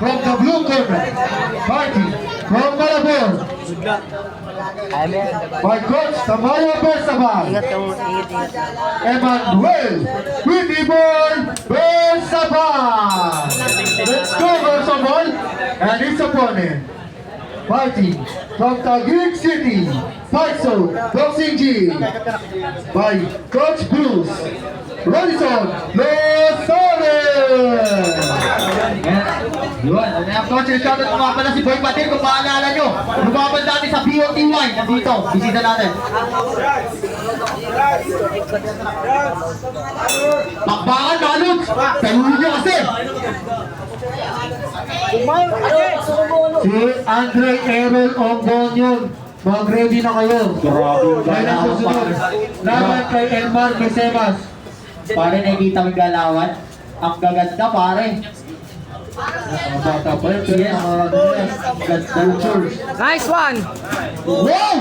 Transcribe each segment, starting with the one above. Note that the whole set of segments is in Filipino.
from the blue corner. Fighting from Malabon. By Coach Tamayo Bersabal. Emmanuel Pretty Boy Bersabal. Let's go Bersabal and his opponent. Fighting from Taguig City, Fight Zone, Boxing Gym. By Coach Bruce Rodison Lozales. Yun, coach, shoutout ko nga pala si Boy Patil kung maalala nyo. Lumaban dati sa BOTY, nandito, bisita natin. Pakbakan, Maluts! Talunin nyo kasi! Si Andre Errol Ombonyon, mag-ready na kayo. Kaya na susunod. Laban kay Elmar Mesemas. Pare, nakikita mo galawan? Ang gaganda, pare. Mga bata pa yun, pero mga ano yan, cultures. Nice one! Wow!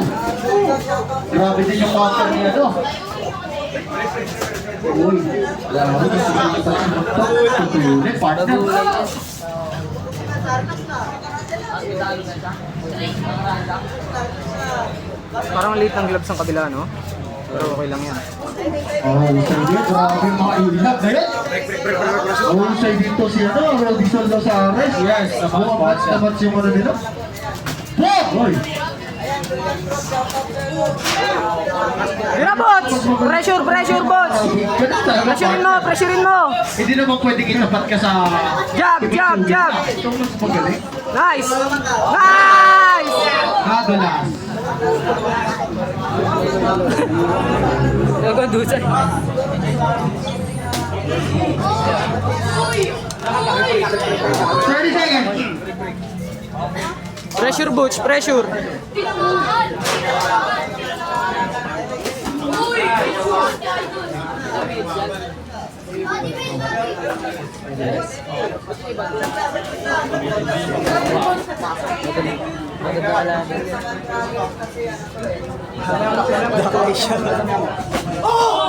Grabe din yung counter niya to. Uy, grabe din si Papa Tutulin, partner. Parang late ng gloves ng kabila, no? Pero okay lang yan. Oh, sige, grabe yung mga ilap na yun. Oh, say dito si ano, Rodison Losares. Yes, naman, match na match yung ano nila. Wow! Tira, bots! Pressure, pressure, bots! Pressurein mo, pressurein mo! Hindi naman pwedeng itapat ka sa... Jab, jab, jab! Ito mas magaling. Nice! Nice! Kagalas. Nagandusay. Thirty seconds. Pressure, boots, pressure.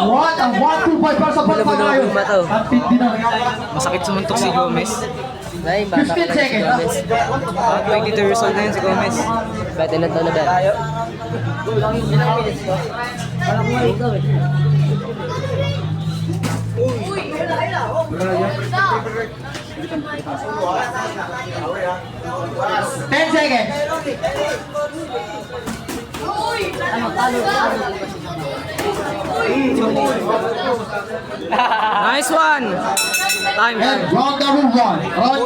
What? Ang 1-2-5 para sa Malabo na pagpanayo. ba to? Ang tindi na. Masakit sumuntok si Gomez. 15 seconds. Ah, 22 years old na yun si Gomez. Ba't ilan taon na ba? Ten seconds. Nice one! Time, time. And round number one. Round